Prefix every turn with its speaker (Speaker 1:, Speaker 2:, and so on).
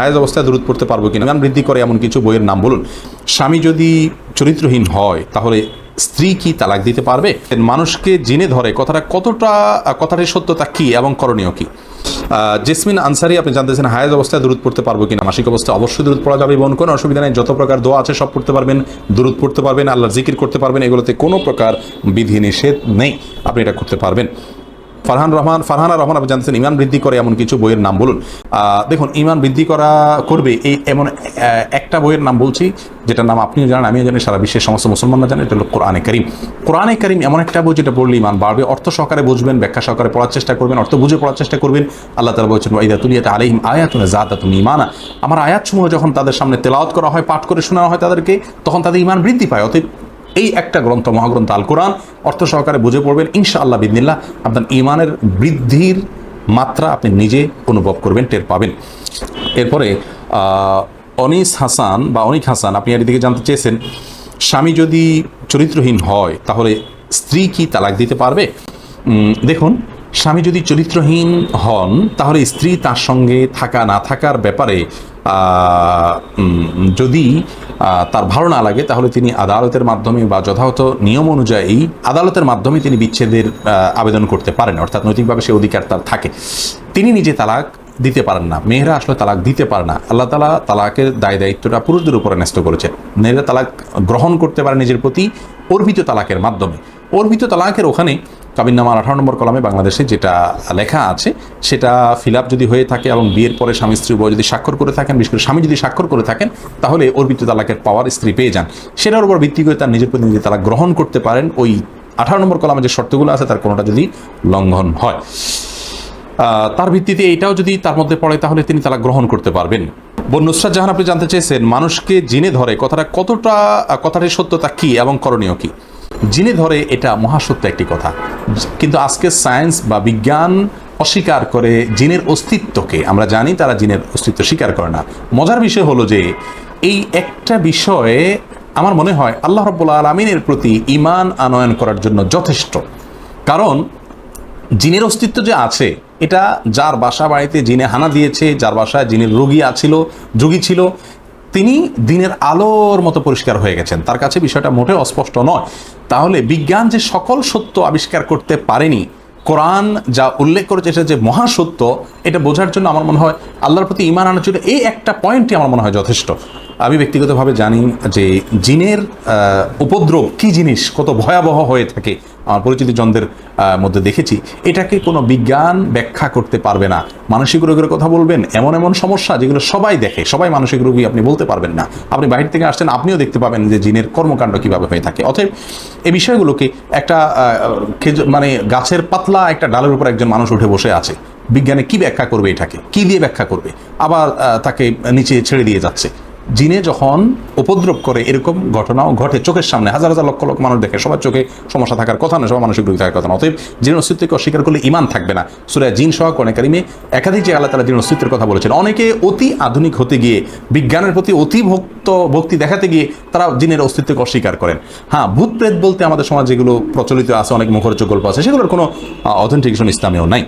Speaker 1: হায়াজ অবস্থায় দূরত পড়তে পারব কিনা? গান বৃদ্ধি করে এমন কিছু বইয়ের নাম বলুন। স্বামী যদি চরিত্রহীন হয়, তাহলে স্ত্রী কি তালাক দিতে পারবে? মানুষকে জিনে ধরে কথাটা কতটা, কথাটির সত্যতা কি এবং করণীয় কি? জেসমিন আনসারি, আপনি জানতেছেন হায়াজ অবস্থায় দূরত পড়তে পারব কিনা? মাসিক অবস্থায় অবশ্যই দূরত পড়া যাবে এবং কোনো অসুবিধা নেই। যত প্রকার দোয়া আছে সব পড়তে পারবেন দূরত পড়তে পারবেন, আল্লাহর জিকির করতে পারবেন, এগুলোতে কোনো প্রকার বিধি নিষেধ নেই। আপনি এটা করতে পারবেন। ফারহান রহমান, ফারহানা রহমান আপনি জানতেছেন ইমান বৃদ্ধি করে এমন কিছু বইয়ের নাম বলুন। দেখুন, ইমান বৃদ্ধি করা করবে এই এমন একটা বইয়ের নাম বলছি, যেটার নাম আপনিও জানেন, আমিও জানি, সারা বিশ্বের সমস্ত মুসলমানরা জানেন এটা হলো কোরআনে করিম। কোরআনে করিম এমন একটা বই যেটা পড়লে ইমান বাড়বে, অর্থ সহকারে বুঝবেন, ব্যাখ্যা সহকারে পড়ার চেষ্টা করবেন, অর্থ বুঝে পড়ার চেষ্টা করবেন। আল্লাহ তালা বলছেন ওয়াইদা তুলিয়াতে আলাইহিম আয়াতুন তুমি ইমানা আমার আয়াতসমূহ যখন তাদের সামনে তেলাওয়াত করা হয়, পাঠ করে শোনানো হয় তাদেরকে, তখন তাদের ইমান বৃদ্ধি পায়। অতএব এই একটা গ্রন্থ, মহাগ্রন্থ আল কোরআন অর্থ সহকারে বুঝে পড়বেন। ইনশা আল্লাহ বিদিনিল্লাহ আপনার ইমানের বৃদ্ধির মাত্রা আপনি নিজে অনুভব করবেন, টের পাবেন। এরপরে অনিস হাসান বা অনিক হাসান, আপনি এর দিকে জানতে চেয়েছেন, স্বামী যদি চরিত্রহীন হয়, তাহলে স্ত্রী কি তালাক দিতে পারবে? দেখুন, স্বামী যদি চরিত্রহীন হন, তাহলে স্ত্রী তার সঙ্গে থাকা না থাকার ব্যাপারে যদি তার ভালো না লাগে, তাহলে তিনি আদালতের মাধ্যমে বা যথাযথ নিয়ম অনুযায়ী আদালতের মাধ্যমে তিনি বিচ্ছেদের আবেদন করতে পারেন, অর্থাৎ নৈতিকভাবে সে অধিকার তার থাকে। তিনি নিজে তালাক দিতে পারেন না, মেয়েরা আসলে তালাক দিতে পারে না। আল্লাহ তালা তালাকের দায় দায়িত্বটা পুরুষদের উপরে ন্যস্ত করেছেন। মেয়েরা তালাক গ্রহণ করতে পারে নিজের প্রতি অর্পিত তালাকের মাধ্যমে। অর্পিত তালাকের ওখানে কাবিননামার আঠারো নম্বর কলামে বাংলাদেশে যেটা লেখা আছে, সেটা ফিল যদি হয়ে থাকে এবং বিয়ের পরে স্বামী, স্ত্রী উভয় যদি স্বাক্ষর করে থাকেন, বিশেষ করে স্বামী যদি স্বাক্ষর করে থাকেন, তাহলে অর্পিত তালাকের পাওয়ার স্ত্রী পেয়ে যান। সেটার উপর ভিত্তি করে তার নিজের প্রতি নিজে তালাক গ্রহণ করতে পারেন। ওই আঠারো নম্বর কলামে যে শর্তগুলো আছে, তার কোনোটা যদি লঙ্ঘন হয়। তার ভিত্তিতে এইটাও যদি তার মধ্যে পড়ে, তাহলে তিনি তালা গ্রহণ করতে পারবেন। বোন নুসরাত জাহান, আপনি জানতে চেয়েছেন, মানুষকে জিনে ধরে কথাটা কতটা, কথাটির সত্যতা কি এবং করণীয় কি? জিনে ধরে এটা মহাসত্য একটি কথা। কিন্তু আজকে সায়েন্স বা বিজ্ঞান অস্বীকার করে জিনের অস্তিত্বকে, আমরা জানি তারা জিনের অস্তিত্ব স্বীকার করে না। মজার বিষয় হলো যে, এই একটা বিষয়ে আমার মনে হয় আল্লাহ রব্বুল্লা আলমিনের প্রতি ইমান আনয়ন করার জন্য যথেষ্ট। কারণ জিনের অস্তিত্ব যে আছে, এটা যার বাসা বাড়িতে জিনে হানা দিয়েছে, যার বাসায় জিনের রোগী আছিল, যোগী ছিল, তিনি দিনের আলোর মতো পরিষ্কার হয়ে গেছেন। তার কাছে বিষয়টা মোটেও অস্পষ্ট নয়। তাহলে বিজ্ঞান যে সকল সত্য আবিষ্কার করতে পারেনি, কোরআন যা উল্লেখ করেছে সেটা যে মহাসত্য এটা বোঝার জন্য আমার মনে হয় আল্লাহর প্রতি ইমান আনার জন্য এই একটা পয়েন্টই আমার মনে হয় যথেষ্ট। আমি ব্যক্তিগতভাবে জানি যে জিনের উপদ্রব কি জিনিস, কত ভয়াবহ হয়ে থাকে আমার পরিচিত জনদের মধ্যে দেখেছি। এটাকে কোনো বিজ্ঞান ব্যাখ্যা করতে পারবে না। মানসিক রোগের কথা বলবেন, এমন এমন সমস্যা যেগুলো সবাই দেখে, সবাই মানসিক রোগী আপনি বলতে পারবেন না। আপনি বাইরে থেকে আসছেন, আপনিও দেখতে পাবেন যে জিনের কর্মকাণ্ড কীভাবে হয়ে থাকে। অতএব এই বিষয়গুলোকে একটা মানে গাছের পাতলা একটা ডালের উপর একজন মানুষ উঠে বসে আছে। বিজ্ঞানে কি ব্যাখ্যা করবে এটাকে? কি দিয়ে ব্যাখ্যা করবে? আবার তাকে নিচে ছেড়ে দিয়ে যাচ্ছে। জিনে যখন উপদ্রব করে, এরকম ঘটনাও ঘটে চোখের সামনে। হাজার হাজার লক্ষ লক্ষ মানুষ দেখে, সবার চোখে সমস্যা থাকার কথা না সবার মানসিক রোগী থাকার কথা না অতএব জিনের অস্তিত্বকে অস্বীকার করলে ইমান থাকবে না। সুরা জিন সহ কনে কারিমে একাধিক যে আল্লাহ তালা জিনের অস্তিত্বের কথা বলেছেন, অনেকে অতি আধুনিক হতে গিয়ে, বিজ্ঞানের প্রতি অতি ভক্ত, ভক্তি দেখাতে গিয়ে তারা জিনের অস্তিত্বকে অস্বীকার করেন। হ্যাঁ ভূত প্রেত বলতে আমাদের সমাজ যেগুলো প্রচলিত আছে, অনেক মুখরোচক গল্প আছে, সেগুলোর কোনো অথেন্টিকেশন ইসলামেও নাই।